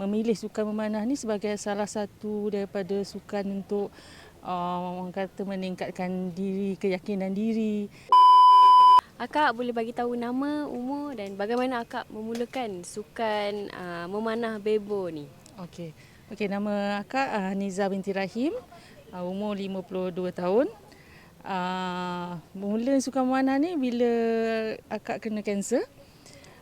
memilih sukan memanah ni sebagai salah satu daripada sukan untuk uh, orang kata meningkatkan diri, keyakinan diri. Akak boleh bagi tahu nama, umur dan bagaimana akak memulakan sukan uh, memanah bebo ni? Okey. Okey, nama akak uh, Niza binti Rahim. Uh, umur 52 tahun. Uh, mula sukan memanah ni bila akak kena kanser.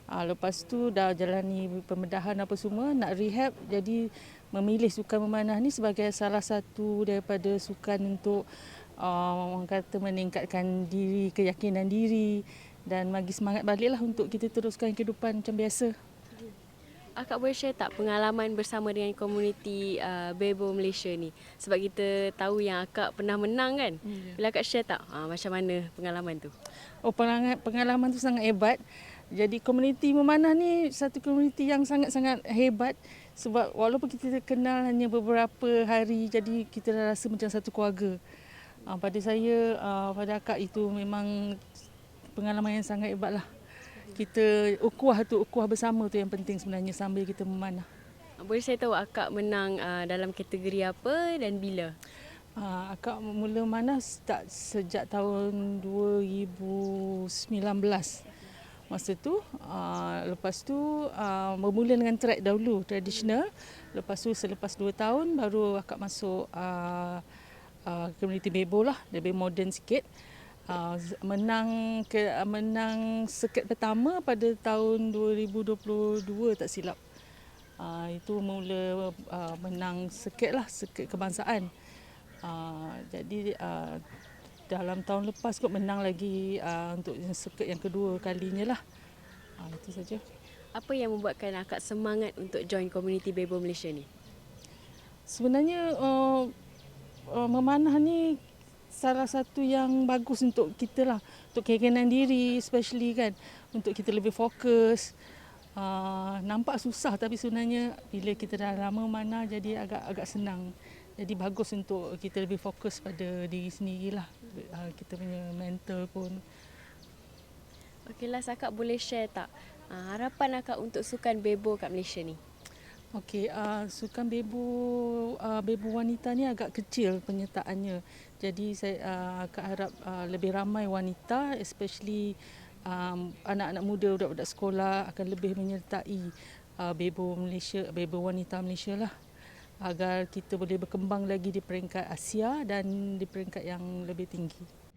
Uh, lepas tu dah jalani pembedahan apa semua, nak rehab. Jadi memilih sukan memanah ni sebagai salah satu daripada sukan untuk uh, orang kata meningkatkan diri, keyakinan diri dan bagi semangat baliklah untuk kita teruskan kehidupan macam biasa. Akak boleh share tak pengalaman bersama dengan komuniti uh, Bebo Malaysia ni? Sebab kita tahu yang akak pernah menang kan? Ya. Bila akak share tak uh, macam mana pengalaman tu? Oh pengalaman, pengalaman tu sangat hebat. Jadi komuniti memanah ni satu komuniti yang sangat-sangat hebat sebab walaupun kita kenal hanya beberapa hari jadi kita dah rasa macam satu keluarga. Uh, pada saya, uh, pada akak itu memang pengalaman yang sangat hebat lah. Kita ukuah tu, ukuah bersama tu yang penting sebenarnya sambil kita memanah. Uh, boleh saya tahu akak menang uh, dalam kategori apa dan bila? Uh, akak mula mana start sejak tahun 2019. Masa tu, uh, lepas tu uh, bermula dengan track dahulu, tradisional. Lepas tu selepas 2 tahun baru akak masuk uh, uh, community bebo lah, lebih moden sikit. Uh, menang ke uh, menang seket pertama pada tahun 2022 tak silap. Uh, itu mula uh, menang seket lah, seket kebangsaan. Uh, jadi uh, dalam tahun lepas kot menang lagi uh, untuk seket yang kedua kalinya lah. Uh, itu saja. Apa yang membuatkan akak semangat untuk join komuniti Bebo Malaysia ni? Sebenarnya uh, uh, memanah ni salah satu yang bagus untuk kita lah. Untuk keyakinan diri especially kan. Untuk kita lebih fokus. Uh, nampak susah tapi sebenarnya bila kita dah lama mana jadi agak agak senang. Jadi bagus untuk kita lebih fokus pada diri sendiri lah. Uh, kita punya mental pun. Okey lah, akak boleh share tak uh, harapan akak untuk sukan bebo kat Malaysia ni? Okey, uh, sukan bebo uh, bebo wanita ni agak kecil penyertaannya. Jadi saya uh, agak harap uh, lebih ramai wanita especially um, anak-anak muda budak-budak sekolah akan lebih menyertai uh, bebo Malaysia, bebo wanita Malaysia lah agar kita boleh berkembang lagi di peringkat Asia dan di peringkat yang lebih tinggi.